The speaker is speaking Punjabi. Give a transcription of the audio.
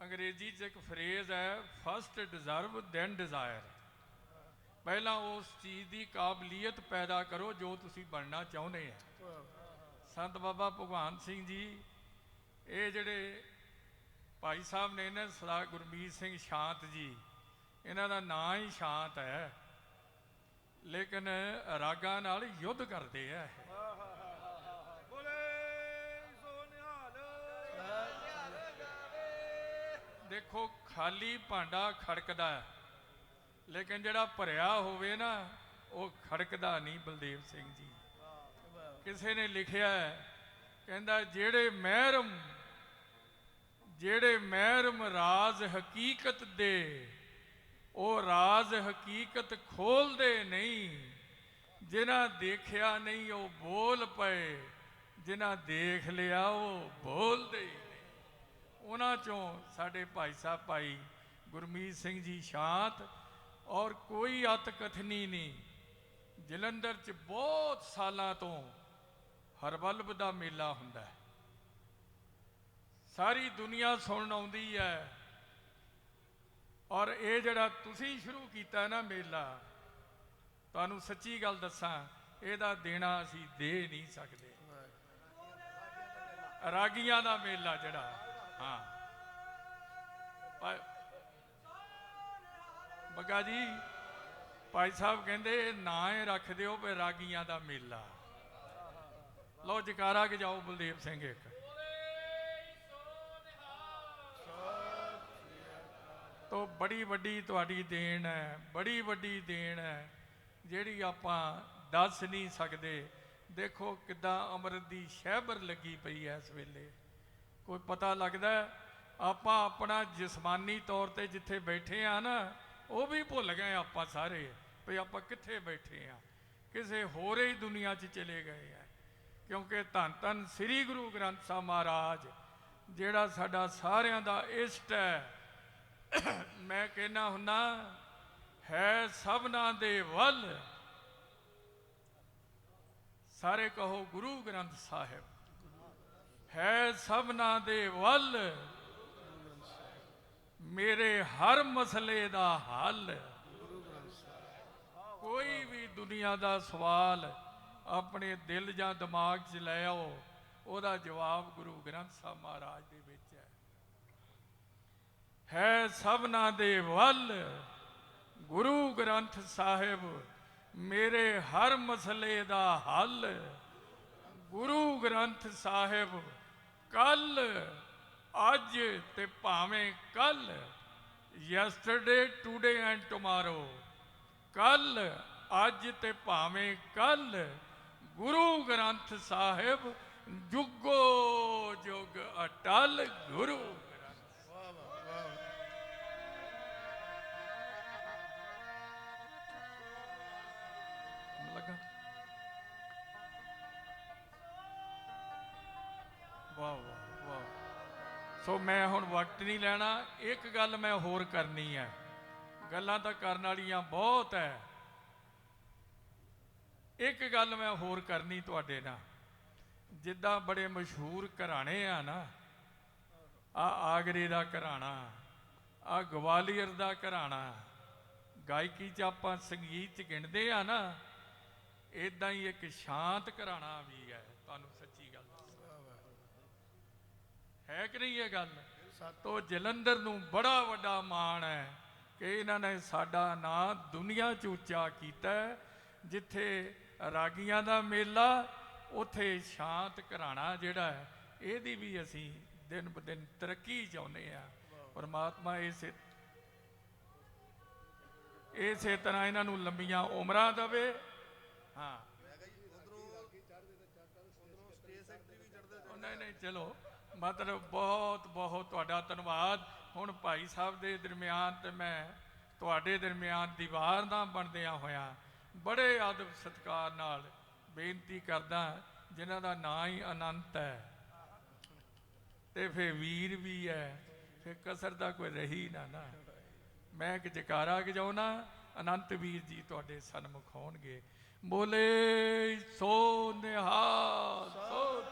ਅੰਗਰੇਜ਼ੀ 'ਚ ਇੱਕ ਫਰੇਜ਼ ਹੈ ਫਸਟ ਡਿਜ਼ਰਵ ਦੈਨ ਡਿਜ਼ਾਇਰ ਪਹਿਲਾਂ ਉਸ ਚੀਜ਼ ਦੀ ਕਾਬਲੀਅਤ ਪੈਦਾ ਕਰੋ ਜੋ ਤੁਸੀਂ ਬਣਨਾ ਚਾਹੁੰਦੇ ਆ। ਸੰਤ ਬਾਬਾ ਭਗਵਾਨ ਸਿੰਘ ਜੀ, ਇਹ ਜਿਹੜੇ ਭਾਈ ਸਾਹਿਬ ਨੇ ਨਾ ਸਦਾ ਗੁਰਮੀਤ ਸਿੰਘ ਸ਼ਾਂਤ ਜੀ, ਇਹਨਾਂ ਦਾ ਨਾਂ ਹੀ ਸ਼ਾਂਤ ਹੈ, ਲੇਕਿਨ ਰਾਗਾਂ ਨਾਲ ਯੁੱਧ ਕਰਦੇ ਆ ਦੇਖੋ ਖਾਲੀ ਭਾਂਡਾ ਖੜਕਦਾ ਹੈ, ਲੇਕਿਨ ਜਿਹੜਾ ਭਰਿਆ ਹੋਵੇ ਨਾ ਉਹ ਖੜਕਦਾ ਨਹੀਂ ਬਲਦੇਵ ਸਿੰਘ ਜੀ। ਕਿਸੇ ਨੇ ਲਿਖਿਆ ਹੈ, ਕਹਿੰਦਾ ਜਿਹੜੇ ਮਹਿਰਮ ਜਿਹੜੇ ਮਹਿਰਮ ਰਾਜ਼ ਹਕੀਕਤ ਦੇ ਉਹ ਰਾਜ਼ ਹਕੀਕਤ ਖੋਲਦੇ ਨਹੀਂ। ਜਿਨ੍ਹਾਂ ਦੇਖਿਆ ਨਹੀਂ ਉਹ ਬੋਲ ਪਏ ਜਿਨ੍ਹਾਂ ਦੇਖ ਲਿਆ ਉਹ ਬੋਲਦੇ। ਉਹਨਾਂ ਚੋਂ ਸਾਡੇ ਭਾਈ ਸਾਹਿਬ ਭਾਈ ਗੁਰਮੀਤ ਸਿੰਘ ਜੀ ਸ਼ਾਂਤ ਔਰ ਕੋਈ ਅਤ ਕਥਨੀ ਨਹੀਂ। ਜਲੰਧਰ 'ਚ ਬਹੁਤ ਸਾਲਾਂ ਤੋਂ ਹਰਬਲਬ ਦਾ ਮੇਲਾ ਹੁੰਦਾ ਹੈ। ਸਾਰੀ ਦੁਨੀਆ ਸੁਣਨ ਆਉਂਦੀ ਹੈ। ਔਰ ਇਹ ਜਿਹੜਾ ਤੁਸੀਂ ਸ਼ੁਰੂ ਕੀਤਾ ਨਾ ਮੇਲਾ, ਤੁਹਾਨੂੰ ਸੱਚੀ ਗੱਲ ਦੱਸਾਂ, ਇਹਦਾ ਦੇਣਾ ਅਸੀਂ ਦੇ ਨਹੀਂ ਸਕਦੇ। ਰਾਗੀਆਂ ਦਾ ਮੇਲਾ ਜਿਹੜਾ। ਹਾਂ। ਭਾਈ- ਬੱਗਾ ਜੀ, ਭਾਈ ਸਾਹਿਬ ਕਹਿੰਦੇ ਇਹ ਨਾਂ ਹੀ ਰੱਖ ਦਿਓ ਵੀ ਰਾਗੀਆਂ ਦਾ ਮੇਲਾ। ਲਓ ਜਕਾਰਾ ਕੇ ਜਾਓ ਬਲਦੇਵ ਸਿੰਘ ਇੱਕ। ਤੋ ਬੜੀ ਵੱਡੀ ਤੁਹਾਡੀ ਦੇਣ ਹੈ, ਬੜੀ ਵੱਡੀ ਦੇਣ ਹੈ, ਜਿਹੜੀ ਆਪਾਂ ਦੱਸ ਨਹੀਂ ਸਕਦੇ। ਦੇਖੋ ਕਿਦਾਂ ਅੰਮ੍ਰਿਤ ਦੀ ਸ਼ਹਿਬਰ ਲੱਗੀ ਪਈ ਹੈ ਇਸ ਵੇਲੇ। ਕੋਈ ਪਤਾ ਲੱਗਦਾ ਆਪਾਂ ਆਪਣਾ ਜਿਸਮਾਨੀ ਤੌਰ ਤੇ ਜਿੱਥੇ ਬੈਠੇ ਆ ਨਾ, ਉਹ ਵੀ ਭੁੱਲ ਗਏ ਆਪਾਂ ਸਾਰੇ ਵੀ ਆਪਾਂ ਕਿੱਥੇ ਬੈਠੇ ਆ ਕਿਸੇ ਹੋਰ ਹੀ ਦੁਨੀਆ 'ਚ ਚਲੇ ਗਏ ਆ ਕਿਉਂਕਿ ਧੰਨ ਧੰਨ ਸ੍ਰੀ ਗੁਰੂ ਗ੍ਰੰਥ ਸਾਹਿਬ ਮਹਾਰਾਜ, ਜਿਹੜਾ ਸਾਡਾ ਸਾਰਿਆਂ ਦਾ ਇਸ਼ਟ ਹੈ। ਮੈਂ ਕਹਿਣਾ ਹੁੰਨਾ ਹੈ ਸਭਨਾ ਦੇ ਵੱਲ। ਸਾਰੇ ਕਹੋ ਗੁਰੂ ਗ੍ਰੰਥ ਸਾਹਿਬ। ਹੈ ਸਭਨਾ ਦੇ ਵੱਲ। ਮੇਰੇ ਹਰ ਮਸਲੇ ਦਾ ਹੱਲ। ਕੋਈ ਵੀ ਦੁਨੀਆ ਦਾ ਸਵਾਲ ਆਪਣੇ ਦਿਲ ਜਾਂ ਦਿਮਾਗ 'ਚ ਲੈ ਆਓ, ਉਹਦਾ ਜਵਾਬ ਗੁਰੂ ਗ੍ਰੰਥ ਸਾਹਿਬ ਮਹਾਰਾਜ ਦੇ ਵਿੱਚ ਹੈ। ਹੈ ਸਭਨਾ ਦੇ ਵੱਲ। ਗੁਰੂ ਗ੍ਰੰਥ ਸਾਹਿਬ, ਮੇਰੇ ਹਰ ਮਸਲੇ ਦਾ ਹੱਲ। ਗੁਰੂ ਗ੍ਰੰਥ ਸਾਹਿਬ ਕੱਲ ਅੱਜ ਤੇ ਭਾਵੇਂ ਕੱਲ ਯੈਸਟਰਡੇ ਟੂਡੇ ਐਂਡ ਟੁਮਾਰੋ ਕੱਲ ਅੱਜ ਤੇ ਭਾਵੇਂ ਕੱਲ ਗੁਰੂ ਗ੍ਰੰਥ ਸਾਹਿਬ ਜੁਗੋ ਜੁਗ ਅਟਲ ਗੁਰੂ। ਸੋ ਮੈਂ ਹੁਣ ਵਕਤ ਨਹੀਂ ਲੈਣਾ, ਇੱਕ ਗੱਲ ਮੈਂ ਹੋਰ ਕਰਨੀ ਹੈ। ਗੱਲਾਂ ਤਾਂ ਕਰਨ ਵਾਲੀਆਂ ਬਹੁਤ ਹੈ। ਇੱਕ ਗੱਲ ਮੈਂ ਹੋਰ ਕਰਨੀ ਤੁਹਾਡੇ ਨਾਲ। ਜਿੱਦਾਂ ਬੜੇ ਮਸ਼ਹੂਰ ਘਰਾਣੇ ਆ ਨਾ, ਆ ਆਗਰੇ ਦਾ ਘਰਾਣਾ, ਆ ਗਵਾਲੀਅਰ ਦਾ ਘਰਾਣਾ, ਗਾਇਕੀ ਚ ਆਪਾਂ ਸੰਗੀਤ ਚ ਗਿਣਦੇ ਆ ਨਾ ਇਦਾਂ ਹੀ ਇੱਕ ਸ਼ਾਂਤ ਘਰਾਣਾ ਵੀ ਹੈ। ਤੁਹਾਨੂੰ ਸੱਚੀ ਗੱਲ ਦੱਸਾਂ। ਹੈ ਕਿ ਨਹੀਂ ਇਹ ਗੱਲ? ਤੋ ਜਲੰਧਰ ਨੂੰ ਬੜਾ ਵੱਡਾ ਮਾਣ ਹੈ ਕਿ ਇਹਨਾਂ ਨੇ ਸਾਡਾ ਨਾਂ ਦੁਨੀਆ 'ਚ ਉੱਚਾ ਕੀਤਾ। ਜਿੱਥੇ ਰਾਗੀਆਂ ਦਾ ਮੇਲਾ ਉਥੇ ਸ਼ਾਂਤ ਘਰਾਣਾ ਜਿਹੜਾ ਹੈ ਇਹਦੀ ਵੀ ਅਸੀਂ ਦਿਨ ਬ ਦਿਨ ਤਰੱਕੀ ਚਾਹੁੰਦੇ ਆ ਪਰਮਾਤਮਾ ਇਸੇ ਇਸੇ ਤਰ੍ਹਾਂ ਇਹਨਾਂ ਨੂੰ ਲੰਬੀਆਂ ਉਮਰਾਂ ਦੇਵੇ। ਹਾਂ। ਨਹੀਂ ਨਹੀਂ ਚਲੋ। ਮਤਲਬ ਬਹੁਤ ਬਹੁਤ ਤੁਹਾਡਾ ਧੰਨਵਾਦ। ਹੁਣ ਭਾਈ ਸਾਹਿਬ ਦੇ ਦਰਮਿਆਨ ਤੇ ਮੈਂ ਤੁਹਾਡੇ ਦਰਮਿਆਨ ਦੀਵਾਰ ਦਾ ਬਣਦਿਆਂ ਹੋਇਆ ਬੜੇ ਆਦਬ ਸਤਿਕਾਰ ਨਾਲ ਬੇਨਤੀ ਕਰਦਾ, ਜਿਨ੍ਹਾਂ ਦਾ ਨਾਂ ਹੀ ਅਨੰਤ ਹੈ। ਤੇ ਫੇ ਵੀਰ ਵੀ ਹੈ ਫੇ ਕਸਰ ਦਾ ਕੋਈ ਰਹੀ ਨਾ ਨਾ। ਮੈਂ ਇੱਕ ਜਕਾਰਾ ਗਜਾਉਣਾ ਅਨੰਤ ਵੀਰ ਜੀ ਤੁਹਾਡੇ ਸਨਮੁਖ ਹੋਣਗੇ। ਬੋਲੇ ਸੋ ਨਿਹਾਲ, ਸੋ